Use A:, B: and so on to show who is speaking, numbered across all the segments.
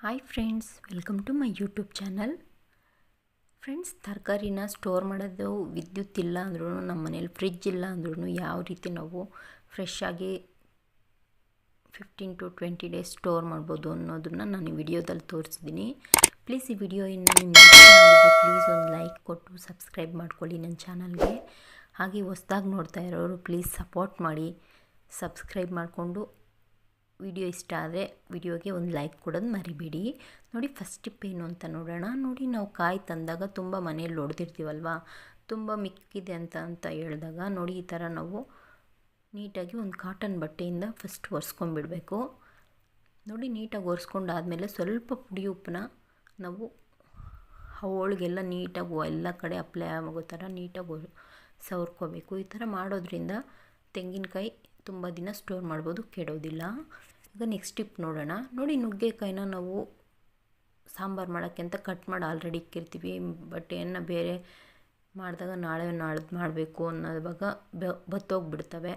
A: Hi friends welcome to my YouTube channel friends ತರಕಾರಿನ store ಮಾಡೋದು ವಿದ್ಯುತ್ ಇಲ್ಲ ಅಂದ್ರೂ, ನಮ್ಮ ಮನೇಲಿ ಫ್ರಿಜ್ ಇಲ್ಲ ಅಂದ್ರೂ ಯಾವ ರೀತಿ ನಾವು ಫ್ರೆಶ್ ಆಗಿ fifteen to twenty days store ಮಾಡ್ಬೋದು ಅನ್ನೋದನ್ನು ನಾನು ವಿಡಿಯೋದಲ್ಲಿ ತೋರಿಸಿದ್ದೀನಿ. ಪ್ಲೀಸ್ ಈ ವಿಡಿಯೋ ಇನ್ನು ನಿಮಗೆ ಪ್ಲೀಸ್ ಒಂದು ಲೈಕ್ ಕೊಟ್ಟು ಸಬ್ಸ್ಕ್ರೈಬ್ ಮಾಡ್ಕೊಳ್ಳಿ ನನ್ನ ಚಾನಲ್ಗೆ ಹಾಗೆ ಹೊಸ್ದಾಗಿ ನೋಡ್ತಾ ಇರೋರು ಪ್ಲೀಸ್ ಸಪೋರ್ಟ್ ಮಾಡಿ ಸಬ್ಸ್ಕ್ರೈಬ್ ಮಾಡಿಕೊಂಡು ವಿಡಿಯೋ ಇಷ್ಟ ಆದರೆ ವಿಡಿಯೋಗೆ ಒಂದು ಲೈಕ್ ಕೊಡೋದು ಮರಿಬೇಡಿ. ನೋಡಿ ಫಸ್ಟ್ ಟಿಪ್ ಏನು ಅಂತ ನೋಡೋಣ. ನೋಡಿ, ನಾವು ಕಾಯಿ ತಂದಾಗ ತುಂಬ ಮನೆಯಲ್ಲಿ ಹೊಡೆದಿರ್ತೀವಲ್ವ ತುಂಬ ಮಿಕ್ಕಿದೆ ಅಂತ ಅಂತ ಹೇಳಿದಾಗ ನೋಡಿ, ಈ ಥರ ನಾವು ನೀಟಾಗಿ ಒಂದು ಕಾಟನ್ ಬಟ್ಟೆಯಿಂದ ಫಸ್ಟ್ ಒರೆಸ್ಕೊಂಡ್ಬಿಡಬೇಕು. ನೋಡಿ, ನೀಟಾಗಿ ಒರೆಸ್ಕೊಂಡಾದಮೇಲೆ ಸ್ವಲ್ಪ ಪುಡಿ ಉಪ್ಪನ್ನ ನಾವು ಹೋಳಿಗೆಲ್ಲ ನೀಟಾಗಿ ಎಲ್ಲ ಕಡೆ ಅಪ್ಲೈ ಆಗೋ ಥರ ನೀಟಾಗಿ ಸವರ್ಕೋಬೇಕು. ಈ ಥರ ಮಾಡೋದ್ರಿಂದ ತೆಂಗಿನಕಾಯಿ ತುಂಬ ದಿನ ಸ್ಟೋರ್ ಮಾಡ್ಬೋದು, ಕೆಡೋದಿಲ್ಲ. ಈಗ ನೆಕ್ಸ್ಟ್ ಟಿಪ್ ನೋಡೋಣ. ನೋಡಿ ನುಗ್ಗೆಕಾಯಿನ ನಾವು ಸಾಂಬಾರು ಮಾಡೋಕ್ಕೆ ಅಂತ ಕಟ್ ಮಾಡಿ ಆಲ್ರೆಡಿ ಇಕ್ಕಿರ್ತೀವಿ. ಬಟ್ ಏನು ಬೇರೆ ಮಾಡಿದಾಗ ನಾಳೆ ನಾಳ್ದು ಮಾಡಬೇಕು ಅನ್ನೋದಾಗ ಬತ್ತೋಗ್ಬಿಡ್ತವೆ.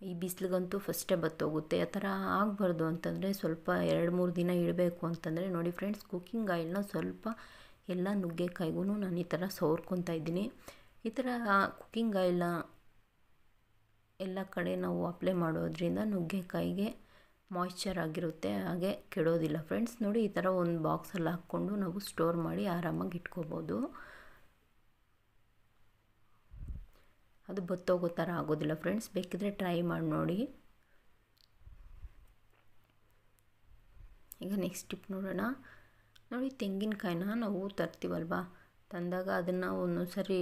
A: ಈ ಬಿಸಿಲಿಗಂತೂ ಫಸ್ಟೇ ಬತ್ತೋಗುತ್ತೆ. ಆ ಥರ ಆಗಬಾರ್ದು ಅಂತಂದರೆ ಸ್ವಲ್ಪ ಎರಡು, ಮೂರು ದಿನ ಇಡಬೇಕು ಅಂತಂದರೆ ನೋಡಿ ಫ್ರೆಂಡ್ಸ್ ಕುಕ್ಕಿಂಗ್ ಆಯಿಲ್ನ ಸ್ವಲ್ಪ ಎಲ್ಲ ನುಗ್ಗೆಕಾಯಿಗೂ ನಾನು ಈ ಥರ ಸೋರ್ಕೊತಾ ಇದ್ದೀನಿ. ಈ ಥರ ಕುಕ್ಕಿಂಗ್ ಆಯಿಲ್ನ ಎಲ್ಲ ಕಡೆ ನಾವು ಅಪ್ಲೈ ಮಾಡೋದ್ರಿಂದ ನುಗ್ಗೆಕಾಯಿಗೆ ಮಾಯ್ಶ್ಚರ್ ಆಗಿರುತ್ತೆ, ಹಾಗೆ ಕೆಡೋದಿಲ್ಲ ಫ್ರೆಂಡ್ಸ್ ನೋಡಿ, ಈ ಥರ ಒಂದು ಬಾಕ್ಸಲ್ಲಿ ಹಾಕ್ಕೊಂಡು ನಾವು ಸ್ಟೋರ್ ಮಾಡಿ ಆರಾಮಾಗಿ ಇಟ್ಕೋಬೋದು. ಅದು ಬತ್ತೋಗೋ ಥರ ಆಗೋದಿಲ್ಲ ಫ್ರೆಂಡ್ಸ್ ಬೇಕಿದ್ರೆ ಟ್ರೈ ಮಾಡಿ ನೋಡಿ. ಈಗ ನೆಕ್ಸ್ಟ್ ಟಿಪ್ ನೋಡೋಣ. ನೋಡಿ, ತೆಂಗಿನಕಾಯಿನ ನಾವು ತರ್ತೀವಲ್ವಾ? ತಂದಾಗ ಅದನ್ನು ಒಂದೊಂದು ಸರಿ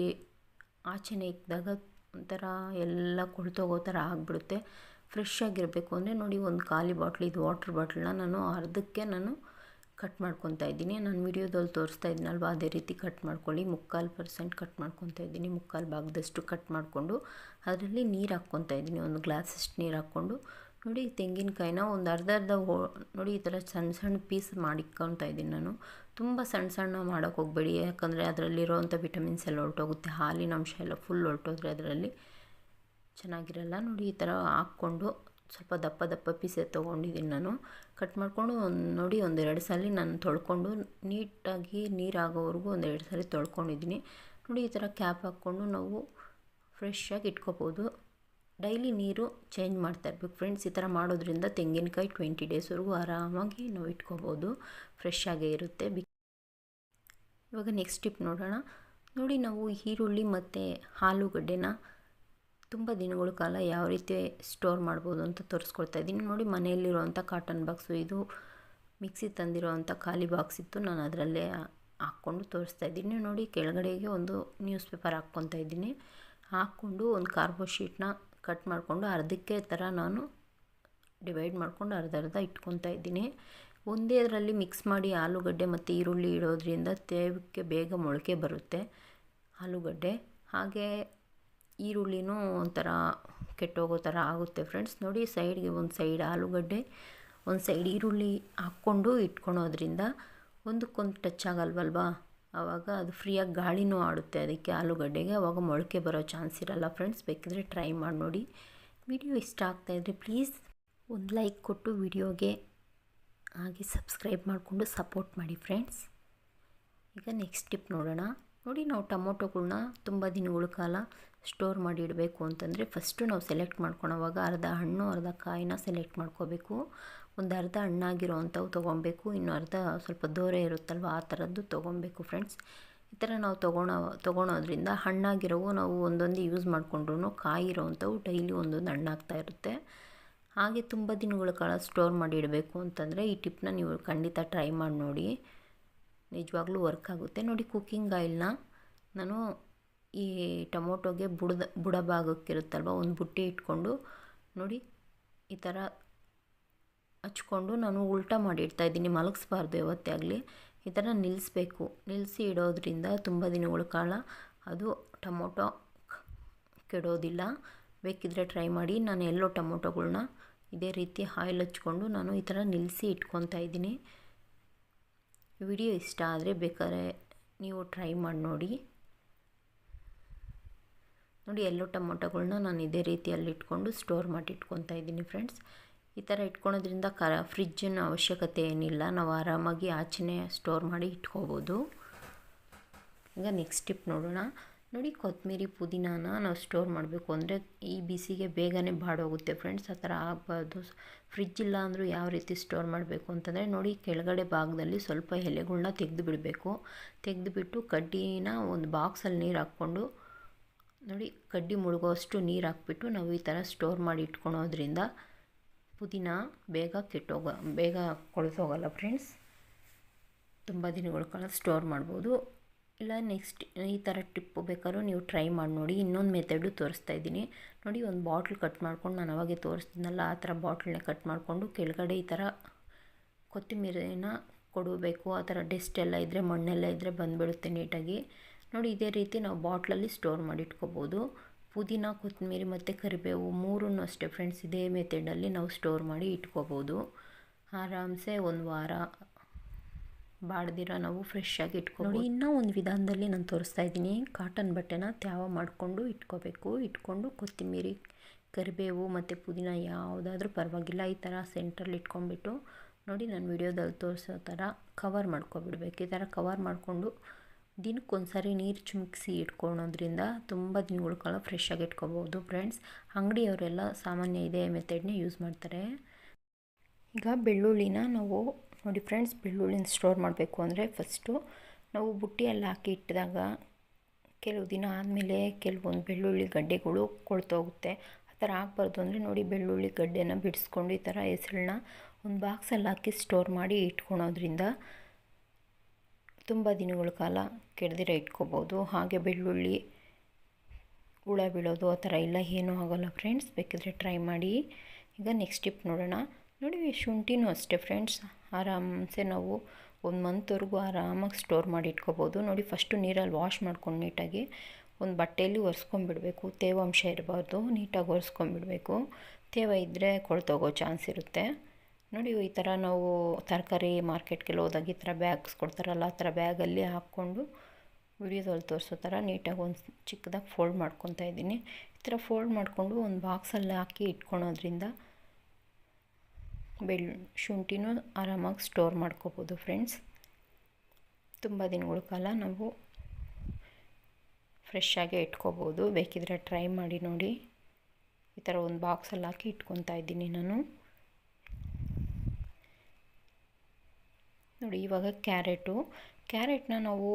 A: ಆಚೆನೆ ಇಕ್ಕಿದಾಗ ಒಂಥರ ಎಲ್ಲ ಕೊಳ್ತೋಗೋ ಥರ ಆಗಿಬಿಡುತ್ತೆ. ಫ್ರೆಶ್ ಆಗಿರಬೇಕು ಅಂದರೆ ನೋಡಿ ಒಂದು ಖಾಲಿ ಬಾಟ್ಲ್, ಇದು ವಾಟ್ರ್ ಬಾಟ್ಲನ್ನ ನಾನು ಅರ್ಧಕ್ಕೆ ನಾನು ಕಟ್ ಮಾಡ್ಕೊತಾ ಇದ್ದೀನಿ. ನಾನು ವಿಡಿಯೋದಲ್ಲಿ ತೋರಿಸ್ತಾ ಇದ್ದೀನಲ್ವ ಅದೇ ರೀತಿ ಕಟ್ ಮಾಡ್ಕೊಳ್ಳಿ. ಮುಕ್ಕಾಲು ಪರ್ಸೆಂಟ್ ಕಟ್ ಮಾಡ್ಕೊತಾ ಇದ್ದೀನಿ. ಮುಕ್ಕಾಲು ಭಾಗದಷ್ಟು ಕಟ್ ಮಾಡಿಕೊಂಡು ಅದರಲ್ಲಿ ನೀರು ಹಾಕ್ಕೊತಾ ಇದ್ದೀನಿ. ಒಂದು ಗ್ಲಾಸಷ್ಟು ನೀರು ಹಾಕ್ಕೊಂಡು ನೋಡಿ ತೆಂಗಿನಕಾಯಿನ ಒಂದು ಅರ್ಧ ಅರ್ಧ ಹೋ, ನೋಡಿ ಈ ಥರ ಸಣ್ಣ ಸಣ್ಣ ಪೀಸ್ ಮಾಡಿಕ್ಕೊತಾ ಇದ್ದೀನಿ ನಾನು. ತುಂಬ ಸಣ್ಣ ಸಣ್ಣ ಮಾಡೋಕ್ಕೆ ಹೋಗಬೇಡಿ. ಯಾಕಂದರೆ ಅದರಲ್ಲಿರೋವಂಥ ವಿಟಮಿನ್ಸ್ ಎಲ್ಲ ಹೊರಟೋಗುತ್ತೆ. ಹಾಲಿನ ಅಂಶ ಎಲ್ಲ ಫುಲ್ ಹೊರಟೋದ್ರೆ ಅದರಲ್ಲಿ ಚೆನ್ನಾಗಿರಲ್ಲ ನೋಡಿ, ಈ ಥರ ಹಾಕ್ಕೊಂಡು ಸ್ವಲ್ಪ ದಪ್ಪ ದಪ್ಪ ಪೀಸೆ ತೊಗೊಂಡಿದ್ದೀನಿ ನಾನು. ಕಟ್ ಮಾಡಿಕೊಂಡು ಒಂದು, ನೋಡಿ ಒಂದೆರಡು ಸಲ ನಾನು ತೊಳ್ಕೊಂಡು ನೀಟಾಗಿ ನೀರು ಆಗೋವರೆಗೂ ಒಂದೆರಡು ಸಲ ತೊಳ್ಕೊಂಡಿದ್ದೀನಿ. ನೋಡಿ, ಈ ಥರ ಕ್ಯಾಪ್ ಹಾಕ್ಕೊಂಡು ನಾವು ಫ್ರೆಶ್ಶಾಗಿ ಇಟ್ಕೋಬೋದು. ಡೈಲಿ ನೀರು ಚೇಂಜ್ ಮಾಡ್ತಾ ಇರ್ಬೇಕು ಫ್ರೆಂಡ್ಸ್, ಈ ಥರ ಮಾಡೋದ್ರಿಂದ ತೆಂಗಿನಕಾಯಿ ಟ್ವೆಂಟಿ ಡೇಸ್ವರೆಗೂ ಆರಾಮಾಗಿ ನಾವು ಇಟ್ಕೋಬೋದು. ಫ್ರೆಶ್ ಆಗೇ ಇರುತ್ತೆ. ಬಿ ಇವಾಗ ನೆಕ್ಸ್ಟ್ ಟಿಪ್ ನೋಡೋಣ. ನೋಡಿ, ನಾವು ಈರುಳ್ಳಿ ಮತ್ತು ಆಲೂಗಡ್ಡೆನ ತುಂಬ ದಿನಗಳ ಕಾಲ ಯಾವ ರೀತಿ ಸ್ಟೋರ್ ಮಾಡ್ಬೋದು ಅಂತ ತೋರಿಸ್ಕೊಳ್ತಾ ಇದ್ದೀನಿ. ನೋಡಿ, ಮನೆಯಲ್ಲಿರುವಂಥ ಕಾಟನ್ ಬಾಕ್ಸು ಇದು, ಮಿಕ್ಸಿ ತಂದಿರೋವಂಥ ಖಾಲಿ ಬಾಕ್ಸ್ ಇತ್ತು. ನಾನು ಅದರಲ್ಲೇ ಹಾಕ್ಕೊಂಡು ತೋರಿಸ್ತಾ ಇದ್ದೀನಿ. ನೋಡಿ, ಕೆಳಗಡೆಗೆ ಒಂದು ನ್ಯೂಸ್ ಪೇಪರ್ ಹಾಕ್ಕೊತಾ ಇದ್ದೀನಿ. ಹಾಕ್ಕೊಂಡು ಒಂದು ಕಾರ್ಬೋ ಶೀಟ್ನ ಕಟ್ ಮಾಡಿಕೊಂಡು ಅರ್ಧಕ್ಕೆ ಥರ ನಾನು ಡಿವೈಡ್ ಮಾಡ್ಕೊಂಡು ಅರ್ಧ ಅರ್ಧ ಇಟ್ಕೊತಾ ಇದ್ದೀನಿ. ಒಂದೇ ಅದರಲ್ಲಿ ಮಿಕ್ಸ್ ಮಾಡಿ ಆಲೂಗಡ್ಡೆ ಮತ್ತು ಈರುಳ್ಳಿ ಇಡೋದ್ರಿಂದ ತೇವಕ್ಕೆ ಬೇಗ ಮೊಳಕೆ ಬರುತ್ತೆ ಆಲೂಗಡ್ಡೆ. ಹಾಗೆ ಈರುಳ್ಳಿನೂ ಒಂಥರ ಕೆಟ್ಟೋಗೋ ಥರ ಆಗುತ್ತೆ ಫ್ರೆಂಡ್ಸ್. ನೋಡಿ, ಸೈಡ್ಗೆ ಒಂದು ಸೈಡ್ ಆಲೂಗಡ್ಡೆ, ಒಂದು ಸೈಡ್ ಈರುಳ್ಳಿ ಹಾಕ್ಕೊಂಡು ಇಟ್ಕೊಳೋದ್ರಿಂದ ಒಂದಕ್ಕೊಂದು ಟಚ್ ಆಗಲ್ವಲ್ವಾ? ಆವಾಗ ಅದು ಫ್ರೀಯಾಗಿ ಗಾಳಿನೂ ಆಡುತ್ತೆ ಅದಕ್ಕೆ ಆಲೂಗಡ್ಡೆಗೆ. ಆವಾಗ ಮೊಳಕೆ ಬರೋ ಚಾನ್ಸ್ ಇರಲ್ಲ ಫ್ರೆಂಡ್ಸ್. ಬೇಕಿದ್ರೆ ಟ್ರೈ ಮಾಡಿ ನೋಡಿ. ವಿಡಿಯೋ ಇಷ್ಟ ಆಗ್ತಾಯಿದ್ರೆ ಪ್ಲೀಸ್ ಒಂದು ಲೈಕ್ ಕೊಟ್ಟು ವಿಡಿಯೋಗೆ ಹಾಗೆ ಸಬ್ಸ್ಕ್ರೈಬ್ ಮಾಡಿಕೊಂಡು ಸಪೋರ್ಟ್ ಮಾಡಿ ಫ್ರೆಂಡ್ಸ್. ಈಗ ನೆಕ್ಸ್ಟ್ ಟಿಪ್ ನೋಡೋಣ. ನೋಡಿ, ನಾವು ಟೊಮೊಟೊಗಳನ್ನ ತುಂಬ ದಿನಗಳ ಕಾಲ ಸ್ಟೋರ್ ಮಾಡಿ ಇಡಬೇಕು ಅಂತಂದರೆ ಫಸ್ಟು ನಾವು ಸೆಲೆಕ್ಟ್ ಮಾಡ್ಕೊಳೋವಾಗ ಅರ್ಧ ಹಣ್ಣು, ಅರ್ಧ ಕಾಯಿನ ಸೆಲೆಕ್ಟ್ ಮಾಡ್ಕೋಬೇಕು. ಒಂದು ಅರ್ಧ ಹಣ್ಣಾಗಿರೋ ಅಂಥವು ತೊಗೊಬೇಕು ಇನ್ನು ಅರ್ಧ ಸ್ವಲ್ಪ ದೋರೆ ಇರುತ್ತಲ್ವ ಆ ಥರದ್ದು ತೊಗೊಬೇಕು ಫ್ರೆಂಡ್ಸ್ ಈ ಥರ ನಾವು ತೊಗೊಳೋ, ತೊಗೊಳೋದ್ರಿಂದ ಹಣ್ಣಾಗಿರೋವು ನಾವು ಒಂದೊಂದು ಯೂಸ್ ಮಾಡಿಕೊಂಡ್ರು ಕಾಯಿ ಇರೋವಂಥವು ಡೈಲಿ ಒಂದೊಂದು ಹಣ್ಣಾಗ್ತಾ ಇರುತ್ತೆ. ಹಾಗೆ ತುಂಬ ದಿನಗಳ ಕಾಲ ಸ್ಟೋರ್ ಮಾಡಿ ಇಡಬೇಕು ಅಂತಂದರೆ ಈ ಟಿಪ್ನ ನೀವು ಖಂಡಿತ ಟ್ರೈ ಮಾಡಿ ನೋಡಿ. ನಿಜವಾಗ್ಲೂ ವರ್ಕ್ ಆಗುತ್ತೆ. ನೋಡಿ ಕುಕ್ಕಿಂಗ್ ಆಯಿಲ್ನ ನಾನು ಈ ಟೊಮೊಟೊಗೆ ಬುಡದ, ಬುಡ ಭಾಗಕ್ಕಿರುತ್ತಲ್ವ? ಒಂದು ಬುಟ್ಟಿ ಇಟ್ಕೊಂಡು ನೋಡಿ, ಈ ಥರ ಹಚ್ಕೊಂಡು ನಾನು ಉಲ್ಟಾ ಮಾಡಿ ಇಡ್ತಾಯಿದ್ದೀನಿ ಮಲಗಿಸ್ಬಾರ್ದು ಯಾವತ್ತೇ ಆಗಲಿ. ಈ ಥರ ನಿಲ್ಲಿಸ್ಬೇಕು. ನಿಲ್ಲಿಸಿ ಇಡೋದ್ರಿಂದ ತುಂಬ ದಿನಗಳ ಕಾಲ ಅದು ಟೊಮೊಟೊ ಕೆಡೋದಿಲ್ಲ. ಬೇಕಿದ್ದರೆ ಟ್ರೈ ಮಾಡಿ. ನಾನು ಎಲ್ಲೋ ಟೊಮೊಟೊಗಳ್ನ ಇದೇ ರೀತಿ ಆಯಿಲ್ ಹಚ್ಕೊಂಡು ನಾನು ಈ ಥರ ನಿಲ್ಲಿಸಿ ಇಟ್ಕೊತಾ ಇದ್ದೀನಿ. ವಿಡಿಯೋ ಇಷ್ಟ ಆದರೆ ಬೇಕಾದ್ರೆ ನೀವು ಟ್ರೈ ಮಾಡಿ ನೋಡಿ. ನೋಡಿ ಎಲ್ಲೋ ಟೊಮೊಟೊಗಳನ್ನ ನಾನು ಇದೇ ರೀತಿಯಲ್ಲಿ ಇಟ್ಕೊಂಡು ಸ್ಟೋರ್ ಮಾಡಿ ಇಟ್ಕೊತಾ ಇದ್ದೀನಿ ಫ್ರೆಂಡ್ಸ್. ಈ ಥರ ಇಟ್ಕೊಳೋದ್ರಿಂದ ಕ ಫ್ರಿಜ್ಜಿನ ಅವಶ್ಯಕತೆ ಏನಿಲ್ಲ. ನಾವು ಆರಾಮಾಗಿ ಆಚೆನೇ ಸ್ಟೋರ್ ಮಾಡಿ ಇಟ್ಕೋಬೋದು. ಈಗ ನೆಕ್ಸ್ಟ್ ಟಿಪ್ ನೋಡೋಣ. ನೋಡಿ ಕೊತ್ತಂಬರಿ ಪುದೀನಾನ ನಾವು ಸ್ಟೋರ್ ಮಾಡಬೇಕು ಅಂದರೆ ಈ ಬಿಸಿಗೆ ಬೇಗನೆ ಬಾಡೋಗುತ್ತೆ ಫ್ರೆಂಡ್ಸ್. ಆ ಥರ ಆಗಬಾರ್ದು. ಫ್ರಿಜ್ ಇಲ್ಲ ಅಂದರೂ ಯಾವ ರೀತಿ ಸ್ಟೋರ್ ಮಾಡಬೇಕು ಅಂತಂದರೆ ನೋಡಿ ಕೆಳಗಡೆ ಭಾಗದಲ್ಲಿ ಸ್ವಲ್ಪ ಎಲೆಗಳನ್ನ ತೆಗೆದು ಬಿಡಬೇಕು. ತೆಗೆದುಬಿಟ್ಟು ಕಡ್ಡಿನ ಒಂದು ಬಾಕ್ಸಲ್ಲಿ ನೀರು ಹಾಕ್ಕೊಂಡು ನೋಡಿ, ಕಡ್ಡಿ ಮುಳುಗೋಷ್ಟು ನೀರು ಹಾಕ್ಬಿಟ್ಟು ನಾವು ಈ ಥರ ಸ್ಟೋರ್ ಮಾಡಿ ಇಟ್ಕೊಳೋದ್ರಿಂದ ಪುದೀನ ಬೇಗ ಕೆಟ್ಟೋಗ, ಬೇಗ ಕೊಳೆತೋಗಲ್ಲ ಫ್ರೆಂಡ್ಸ್ ತುಂಬ ದಿನಗಳ ಕಾಲ ಸ್ಟೋರ್ ಮಾಡ್ಬೋದು. ಇಲ್ಲ ನೆಕ್ಸ್ಟ್ ಈ ಥರ ಟಿಪ್ಪು ಬೇಕಾದ್ರೂ ನೀವು ಟ್ರೈ ಮಾಡಿ ನೋಡಿ. ಇನ್ನೊಂದು ಮೆಥಡು ತೋರಿಸ್ತಾ ಇದ್ದೀನಿ. ನೋಡಿ, ಒಂದು ಬಾಟ್ಲ್ ಕಟ್ ಮಾಡ್ಕೊಂಡು ನಾನು ಅವಾಗೆ ತೋರಿಸ್ತೀನಲ್ಲ ಆ ಥರ ಬಾಟ್ಲನ್ನ ಕಟ್ ಮಾಡಿಕೊಂಡು ಕೆಳಗಡೆ ಈ ಥರ ಕೊತ್ತಂಬರಿನ ಕೊಡಬೇಕು. ಆ ಥರ ಡೆಸ್ಟ್ ಎಲ್ಲ ಇದ್ದರೆ ಮಣ್ಣೆಲ್ಲ ಇದ್ದರೆ ಬಂದುಬಿಡುತ್ತೆ ನೀಟಾಗಿ ನೋಡಿ ಇದೇ ರೀತಿ ನಾವು ಬಾಟ್ಲಲ್ಲಿ ಸ್ಟೋರ್ ಮಾಡಿ ಇಟ್ಕೋಬೋದು ಪುದೀನ, ಕೊತ್ತಂಬರಿ ಮತ್ತು ಕರಿಬೇವು ಮೂರೂ ಅಷ್ಟೇ ಫ್ರೆಂಡ್ಸ್ ಇದೇ ಮೆಥಡಲ್ಲಿ ನಾವು ಸ್ಟೋರ್ ಮಾಡಿ ಇಟ್ಕೋಬೋದು. ಆರಾಮ್ಸೆ ಒಂದು ವಾರ ಬಾಡ್ದಿರೋ ನಾವು ಫ್ರೆಶ್ ಆಗಿ ಇಟ್ಕೊಂಡು ಇನ್ನೂ ಒಂದು ವಿಧಾನದಲ್ಲಿ ನಾನು ತೋರಿಸ್ತಾ ಇದ್ದೀನಿ. ಕಾಟನ್ ಬಟ್ಟೆನ ತ್ಯಾವ ಮಾಡಿಕೊಂಡು ಇಟ್ಕೋಬೇಕು. ಇಟ್ಕೊಂಡು ಕೊತ್ತಂಬರಿ, ಕರಿಬೇವು ಮತ್ತು ಪುದೀನ ಯಾವುದಾದ್ರೂ ಪರವಾಗಿಲ್ಲ. ಈ ಥರ ಸೆಂಟ್ರಲ್ಲಿ ಇಟ್ಕೊಂಡ್ಬಿಟ್ಟು ನೋಡಿ ನಾನು ವಿಡಿಯೋದಲ್ಲಿ ತೋರಿಸೋ ಥರ ಕವರ್ ಮಾಡ್ಕೊಬಿಡ್ಬೇಕು. ಈ ಥರ ಕವರ್ ಮಾಡಿಕೊಂಡು ದಿನಕ್ಕೊಂದು ಸಾರಿ ನೀರು ಚುಮಿಕ್ಸಿ ಇಟ್ಕೊಳೋದ್ರಿಂದ ತುಂಬ ದಿನಗಳ ಕಾಲ ಫ್ರೆಶ್ ಆಗಿ ಇಟ್ಕೋಬೋದು ಫ್ರೆಂಡ್ಸ್ ಅಂಗಡಿಯವರೆಲ್ಲ ಸಾಮಾನ್ಯ ಇದೇ ಮೆಥಡ್ನೇ ಯೂಸ್ ಮಾಡ್ತಾರೆ. ಈಗ ಬೆಳ್ಳುಳ್ಳಿನ ನಾವು ನೋಡಿ ಫ್ರೆಂಡ್ಸ್ ಬೆಳ್ಳುಳ್ಳಿನ ಸ್ಟೋರ್ ಮಾಡಬೇಕು ಅಂದರೆ ಫಸ್ಟು ನಾವು ಬುಟ್ಟಿಯಲ್ಲಿ ಹಾಕಿ ಇಟ್ಟಿದಾಗ ಕೆಲವು ದಿನ ಆದಮೇಲೆ ಕೆಲವೊಂದು ಬೆಳ್ಳುಳ್ಳಿ ಗಡ್ಡೆಗಳು ಕೊಳ್ತೋಗುತ್ತೆ ಆ ಥರ ಆಗಬಾರ್ದು ಅಂದರೆ ನೋಡಿ ಬೆಳ್ಳುಳ್ಳಿ ಗಡ್ಡೆನ ಬಿಡಿಸ್ಕೊಂಡು ಈ ಥರ ಹೆಸ್ರನ್ನ ಒಂದು ಬಾಕ್ಸಲ್ಲಿ ಹಾಕಿ ಸ್ಟೋರ್ ಮಾಡಿ ಇಟ್ಕೊಳೋದ್ರಿಂದ ತುಂಬ ದಿನಗಳ ಕಾಲ ಕೆಡದಿರ ಇಟ್ಕೋಬೋದು. ಹಾಗೆ ಬೆಳ್ಳುಳ್ಳಿ, ಹುಳ ಬೀಳೋದು ಆ ಥರ ಇಲ್ಲ ಏನೂ ಆಗೋಲ್ಲ ಫ್ರೆಂಡ್ಸ್ ಬೇಕಿದ್ರೆ ಟ್ರೈ ಮಾಡಿ. ಈಗ ನೆಕ್ಸ್ಟ್ ಟಿಪ್ ನೋಡೋಣ. ನೋಡಿ ಶುಂಠಿನೂ ಅಷ್ಟೇ ಫ್ರೆಂಡ್ಸ್ ಆರಾಮ್ಸೆ ನಾವು ಒಂದು ಮಂತ್ವರೆಗೂ ಆರಾಮಾಗಿ ಸ್ಟೋರ್ ಮಾಡಿ ಇಟ್ಕೋಬೋದು. ನೋಡಿ ಫಸ್ಟು ನೀರಲ್ಲಿ ವಾಶ್ ಮಾಡ್ಕೊಂಡು ನೀಟಾಗಿ ಒಂದು ಬಟ್ಟೆಯಲ್ಲಿ ಒರೆಸ್ಕೊಂಬಿಡಬೇಕು ತೇವಾಂಶ ಇರಬಾರ್ದು. ನೀಟಾಗಿ ಒರೆಸ್ಕೊಂಬಿಡಬೇಕು ತೇವ ಇದ್ದರೆ ಕೊಳ್ತೋಗೋ ಚಾನ್ಸ್ ಇರುತ್ತೆ. ನೋಡಿ, ಈ ಥರ ನಾವು ತರಕಾರಿ ಮಾರ್ಕೆಟ್ಗೆಲ್ಲ ಹೋದಾಗ ಈ ಥರ ಬ್ಯಾಗ್ಸ್ ಕೊಡ್ತಾರಲ್ಲ, ಆ ಥರ ಬ್ಯಾಗಲ್ಲಿ ಹಾಕ್ಕೊಂಡು ವಿಡಿಯೋದಲ್ಲಿ ತೋರಿಸೋ ಥರ ನೀಟಾಗಿ ಒಂದು ಚಿಕ್ಕದಾಗಿ ಫೋಲ್ಡ್ ಮಾಡ್ಕೊತಾ ಇದ್ದೀನಿ. ಈ ಥರ ಫೋಲ್ಡ್ ಮಾಡಿಕೊಂಡು ಒಂದು ಬಾಕ್ಸಲ್ಲಿ ಹಾಕಿ ಇಟ್ಕೊಳೋದ್ರಿಂದ ಬೆಳ್, ಶುಂಠಿನೂ ಆರಾಮಾಗಿ ಸ್ಟೋರ್ ಮಾಡ್ಕೋಬೋದು ಫ್ರೆಂಡ್ಸ್ ತುಂಬ ದಿನಗಳ ಕಾಲ ನಾವು ಫ್ರೆಶ್ ಇಟ್ಕೋಬೋದು. ಬೇಕಿದ್ರೆ ಟ್ರೈ ಮಾಡಿ ನೋಡಿ. ಈ ಥರ ಒಂದು ಬಾಕ್ಸಲ್ಲಿ ಹಾಕಿ ಇಟ್ಕೊತಾ ಇದ್ದೀನಿ ನಾನು. ನೋಡಿ, ಇವಾಗ ಕ್ಯಾರೆಟು. ಕ್ಯಾರೆಟ್ನ ನಾವು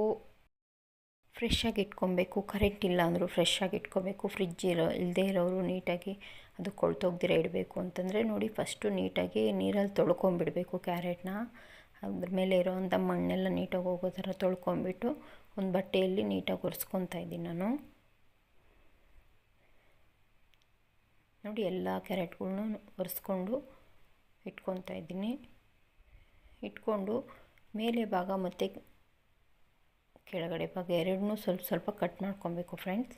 A: ಫ್ರೆಶ್ಶಾಗಿ ಇಟ್ಕೊಬೇಕು. ಕರೆಂಟ್ ಇಲ್ಲ ಅಂದರೂ ಫ್ರೆಶ್ಶಾಗಿ ಇಟ್ಕೋಬೇಕು. ಫ್ರಿಜ್ ಇರೋ ಇಲ್ಲದೇ ಇರೋರು ನೀಟಾಗಿ ಅದು ಕೊಳ್ತೋಗ್ದಿರ ಇಡಬೇಕು ಅಂತಂದರೆ ನೋಡಿ, ಫಸ್ಟು ನೀಟಾಗಿ ನೀರಲ್ಲಿ ತೊಳ್ಕೊಂಬಿಡಬೇಕು ಕ್ಯಾರೆಟ್ನ. ಅದ್ರ ಮೇಲೆ ಇರೋವಂಥ ಮಣ್ಣೆಲ್ಲ ನೀಟಾಗಿ ಹೋಗೋ ಥರ ತೊಳ್ಕೊಂಬಿಟ್ಟು ಒಂದು ಬಟ್ಟೆಯಲ್ಲಿ ನೀಟಾಗಿ ಒರೆಸ್ಕೊತಾ ಇದ್ದೀನಿ ನಾನು. ನೋಡಿ, ಎಲ್ಲ ಕ್ಯಾರೆಟ್ಗಳ್ನೂ ಒರೆಸ್ಕೊಂಡು ಇಟ್ಕೊತಾ ಇದ್ದೀನಿ. ಇಟ್ಕೊಂಡು ಮೇಲೆ ಭಾಗ ಮತ್ತು ಕೆಳಗಡೆ ಭಾಗ ಎರಡನ್ನೂ ಸ್ವಲ್ಪ ಸ್ವಲ್ಪ ಕಟ್ ಮಾಡ್ಕೊಬೇಕು ಫ್ರೆಂಡ್ಸ್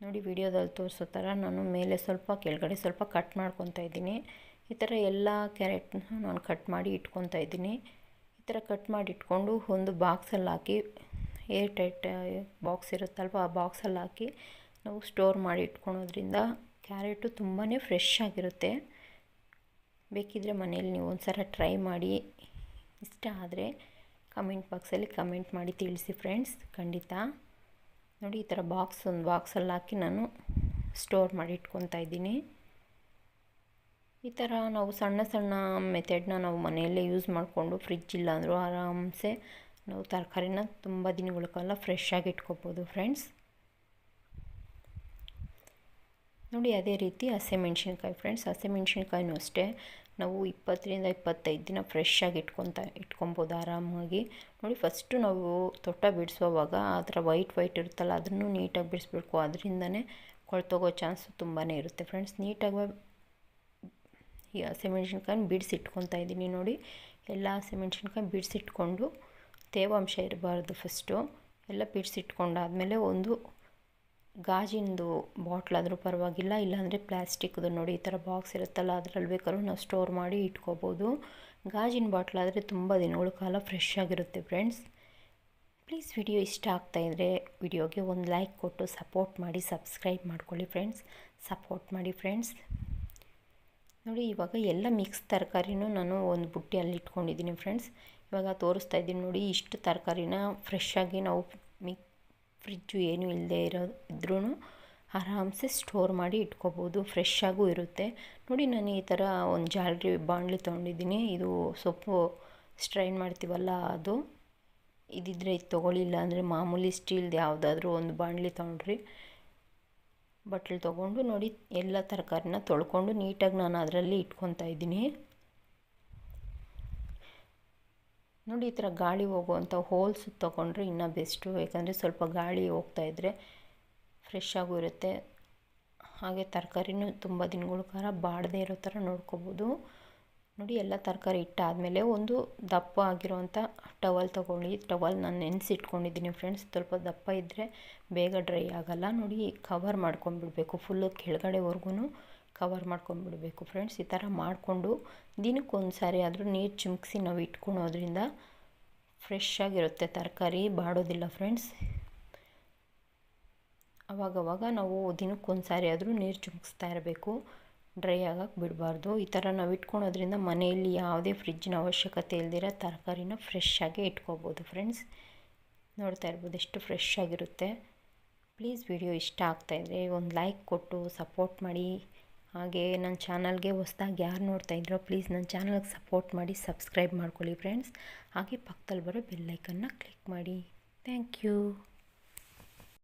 A: ನೋಡಿ ವಿಡಿಯೋದಲ್ಲಿ ತೋರಿಸೋ ಥರ ನಾನು ಮೇಲೆ ಸ್ವಲ್ಪ ಕೆಳಗಡೆ ಸ್ವಲ್ಪ ಕಟ್ ಮಾಡ್ಕೊತಾ ಇದ್ದೀನಿ. ಈ ಥರ ಎಲ್ಲ ಕ್ಯಾರೆಟ್ನ ನಾನು ಕಟ್ ಮಾಡಿ ಇಟ್ಕೊತಾ ಇದ್ದೀನಿ. ಈ ಥರ ಕಟ್ ಮಾಡಿ ಇಟ್ಕೊಂಡು ಒಂದು ಬಾಕ್ಸಲ್ಲಿ ಹಾಕಿ ಏರ್ ಟೈಟ್ ಬಾಕ್ಸ್ ಇರುತ್ತಲ್ವ ಆ ಬಾಕ್ಸಲ್ಲಿ ಹಾಕಿ ನಾವು ಸ್ಟೋರ್ ಮಾಡಿ ಇಟ್ಕೊಳೋದ್ರಿಂದ ಕ್ಯಾರೆಟು ತುಂಬಾ ಫ್ರೆಶ್ ಆಗಿರುತ್ತೆ. ಬೇಕಿದ್ದರೆ ಮನೇಲಿ ನೀವು ಒಂದು ಸಲ ಟ್ರೈ ಮಾಡಿ. ಇಷ್ಟ ಆದರೆ ಕಮೆಂಟ್ ಬಾಕ್ಸಲ್ಲಿ ಕಮೆಂಟ್ ಮಾಡಿ ತಿಳಿಸಿ ಫ್ರೆಂಡ್ಸ್ ಖಂಡಿತ. ನೋಡಿ ಈ ಥರ ಬಾಕ್ಸ್ ಒಂದು ಬಾಕ್ಸಲ್ಲಿ ಹಾಕಿ ನಾನು ಸ್ಟೋರ್ ಮಾಡಿ ಇಟ್ಕೊತಾ ಇದ್ದೀನಿ. ಈ ಥರ ನಾವು ಸಣ್ಣ ಸಣ್ಣ ಮೆಥಡ್ನ ನಾವು ಮನೆಯಲ್ಲೇ ಯೂಸ್ ಮಾಡಿಕೊಂಡು ಫ್ರಿಜ್ ಇಲ್ಲಾಂದರೂ ಆರಾಮ್ಸೆ ನಾವು ತರಕಾರಿನ ತುಂಬ ದಿನಗಳ ಕಾಲ ಫ್ರೆಶ್ ಆಗಿ ಇಟ್ಕೋಬೋದು ಫ್ರೆಂಡ್ಸ್ ನೋಡಿ, ಅದೇ ರೀತಿ ಹಸಿಮೆಣ್ಸಿನ್ಕಾಯಿ ಫ್ರೆಂಡ್ಸ್ ಹಸಿಮೆಣ್ಸಿನ್ಕಾಯಿನೂ ಅಷ್ಟೇ. ನಾವು ಇಪ್ಪತ್ತರಿಂದ ಇಪ್ಪತ್ತೈದು ದಿನ ಫ್ರೆಶ್ ಆಗಿ ಇಟ್ಕೊತ, ಇಟ್ಕೊಬೋದು ಆರಾಮಾಗಿ. ನೋಡಿ ಫಸ್ಟು ನಾವು ತೊಟ್ಟ ಬಿಡಿಸುವಾಗ ಆ ಥರ ವೈಟ್ ವೈಟ್ ಇರುತ್ತಲ್ಲ, ಅದನ್ನು ನೀಟಾಗಿ ಬಿಡಿಸ್ಬೇಕು. ಅದರಿಂದನೇ ಕೊಳ್ತೋಗೋ ಚಾನ್ಸ್ ತುಂಬಾ ಇರುತ್ತೆ ಫ್ರೆಂಡ್ಸ್ ನೀಟಾಗಿ ಈ ಹಸಿಮೆಣ್ಸಿನ್ಕಾಯಿನ ಬಿಡಿಸಿಟ್ಕೊತಾ ಇದ್ದೀನಿ ನೋಡಿ. ಎಲ್ಲ ಹಸಿಮೆಣ್ಸಿನ್ಕಾಯಿ ಬಿಡಿಸಿಟ್ಕೊಂಡು ತೇವಾಂಶ ಇರಬಾರ್ದು ಫಸ್ಟು ಎಲ್ಲ ಬಿಡಿಸಿಟ್ಕೊಂಡಾದಮೇಲೆ ಒಂದು ಗಾಜಿಂದು ಬಾಟ್ಲಾದರೂ ಪರವಾಗಿಲ್ಲ, ಇಲ್ಲಾಂದರೆ ಪ್ಲಾಸ್ಟಿಕ್ದು ನೋಡಿ ಈ ಥರ ಬಾಕ್ಸ್ ಇರುತ್ತಲ್ಲ, ಅದರಲ್ಲಿ ಬೇಕಾದ್ರೂ ನಾವು ಸ್ಟೋರ್ ಮಾಡಿ ಇಟ್ಕೋಬೋದು. ಗಾಜಿನ ಬಾಟ್ಲಾದರೆ ತುಂಬ ದಿನಗಳ ಕಾಲ ಫ್ರೆಶ್ ಆಗಿರುತ್ತೆ ಫ್ರೆಂಡ್ಸ್. ಪ್ಲೀಸ್ ವಿಡಿಯೋ ಇಷ್ಟ ಆಗ್ತಾಯಿದ್ರೆ ವಿಡಿಯೋಗೆ ಒಂದು ಲೈಕ್ ಕೊಟ್ಟು ಸಪೋರ್ಟ್ ಮಾಡಿ, ಸಬ್ಸ್ಕ್ರೈಬ್ ಮಾಡ್ಕೊಳ್ಳಿ ಫ್ರೆಂಡ್ಸ್. ಸಪೋರ್ಟ್ ಮಾಡಿ ಫ್ರೆಂಡ್ಸ್. ನೋಡಿ, ಇವಾಗ ಎಲ್ಲ ಮಿಕ್ಸ್ ತರಕಾರಿನೂ ನಾನು ಒಂದು ಬುಟ್ಟಿಯಲ್ಲಿ ಇಟ್ಕೊಂಡಿದ್ದೀನಿ ಫ್ರೆಂಡ್ಸ್. ಇವಾಗ ತೋರಿಸ್ತಾ ಇದ್ದೀನಿ ನೋಡಿ, ಇಷ್ಟು ತರಕಾರಿನ ಫ್ರೆಶ್ ಆಗಿ ನಾವು ಮಿಕ್ ಫ್ರಿಜ್ಜು ಏನೂ ಇಲ್ಲದೆ ಇರೋ ಇದ್ರೂ ಆರಾಮ್ಸೆ ಸ್ಟೋರ್ ಮಾಡಿ ಇಟ್ಕೋಬೋದು. ಫ್ರೆಶ್ ಆಗೂ ಇರುತ್ತೆ. ನೋಡಿ ನಾನು ಈ ಥರ ಒಂದು ಜಾಲರಿ ಬಾಣಲಿ ತೊಗೊಂಡಿದ್ದೀನಿ. ಇದು ಸೊಪ್ಪು ಸ್ಟ್ರೈನ್ ಮಾಡ್ತೀವಲ್ಲ ಅದು. ಇದಿದ್ರೆ ಇದು ತೊಗೊಳ್ಳಿಲ್ಲ ಅಂದರೆ ಮಾಮೂಲಿ ಸ್ಟೀಲ್ದು ಯಾವುದಾದ್ರೂ ಒಂದು ಬಾಣಲಿ ತೊಗೊಂಡ್ರಿ. ಬಟ್ಲು ತೊಗೊಂಡು ನೋಡಿ ಎಲ್ಲ ತರಕಾರಿನ ತೊಳ್ಕೊಂಡು ನೀಟಾಗಿ ನಾನು ಅದರಲ್ಲಿ ಇಟ್ಕೊತಾ ಇದ್ದೀನಿ. ನೋಡಿ, ಈ ಥರ ಗಾಳಿ ಹೋಗುವಂಥ ಹೋಲ್ಸ್ ತೊಗೊಂಡ್ರೆ ಇನ್ನೂ ಬೆಸ್ಟು ಯಾಕಂದರೆ ಸ್ವಲ್ಪ ಗಾಳಿ ಹೋಗ್ತಾಯಿದ್ರೆ ಫ್ರೆಶ್ ಆಗೂ ಇರುತ್ತೆ. ಹಾಗೆ ತರಕಾರಿನೂ ತುಂಬ ದಿನಗಳ ಕಾಲ ಬಾಡದೇ ಇರೋ ಥರ ನೋಡ್ಕೋಬೋದು. ನೋಡಿ, ಎಲ್ಲ ತರಕಾರಿ ಇಟ್ಟಾದಮೇಲೆ ಒಂದು ದಪ್ಪ ಆಗಿರೋವಂಥ ಟವಲ್ ತೊಗೊಳ್ಳಿ. ಟವಲ್ ನಾನು ನೆನೆಸಿಟ್ಕೊಂಡಿದ್ದೀನಿ ಫ್ರೆಂಡ್ಸ್ ಸ್ವಲ್ಪ ದಪ್ಪ ಇದ್ದರೆ ಬೇಗ ಡ್ರೈ ಆಗೋಲ್ಲ. ನೋಡಿ ಕವರ್ ಮಾಡ್ಕೊಂಡ್ಬಿಡ್ಬೇಕು ಫುಲ್ಲು ಕೆಳಗಡೆವರೆಗೂ ಕವರ್ ಮಾಡ್ಕೊಂಡ್ಬಿಡಬೇಕು ಫ್ರೆಂಡ್ಸ್ ಈ ಥರ ಮಾಡಿಕೊಂಡು ದಿನಕ್ಕೊಂದು ಸಾರಿ ಆದರೂ ನೀರು ಚಿಮ್ಕಿಸಿ ನಾವು ಇಟ್ಕೊಳೋದ್ರಿಂದ ಫ್ರೆಶ್ ಆಗಿರುತ್ತೆ ತರಕಾರಿ ಬಾಡೋದಿಲ್ಲ ಫ್ರೆಂಡ್ಸ್ ಅವಾಗವಾಗ ನಾವು ದಿನಕ್ಕೊಂದು ಸಾರಿ ಆದರೂ ನೀರು ಚುಮ್ಕಿಸ್ತಾ ಇರಬೇಕು. ಡ್ರೈ ಆಗಕ್ಕೆ ಬಿಡಬಾರ್ದು. ಈ ಥರ ನಾವು ಇಟ್ಕೊಳೋದ್ರಿಂದ ಮನೆಯಲ್ಲಿ ಯಾವುದೇ ಫ್ರಿಜ್ಜಿನ ಅವಶ್ಯಕತೆ ಇಲ್ದಿರ ತರಕಾರಿನ ಫ್ರೆಶ್ ಆಗಿ ಇಟ್ಕೋಬೋದು ಫ್ರೆಂಡ್ಸ್ ನೋಡ್ತಾ ಇರ್ಬೋದು ಎಷ್ಟು ಫ್ರೆಶ್ ಆಗಿರುತ್ತೆ. ಪ್ಲೀಸ್ ವಿಡಿಯೋ ಇಷ್ಟ ಆಗ್ತಾಯಿದ್ರೆ ಒಂದು ಲೈಕ್ ಕೊಟ್ಟು ಸಪೋರ್ಟ್ ಮಾಡಿ. ಹಾಗೆ ನನ್ನ ಚಾನಲ್ಗೆ ಹೊಸ್ದಾಗಿ ಯಾರು ನೋಡ್ತಾ ಇದ್ರೋ ಪ್ಲೀಸ್ ನನ್ನ ಚಾನಲ್ಗೆ ಸಪೋರ್ಟ್ ಮಾಡಿ, ಸಬ್ಸ್ಕ್ರೈಬ್ ಮಾಡ್ಕೊಳ್ಳಿ ಫ್ರೆಂಡ್ಸ್. ಹಾಗೆ ಪಕ್ಕದಲ್ಲಿ ಬರೋ ಬೆಲ್ಲೈಕನ್ನ ಕ್ಲಿಕ್ ಮಾಡಿ. Thank you.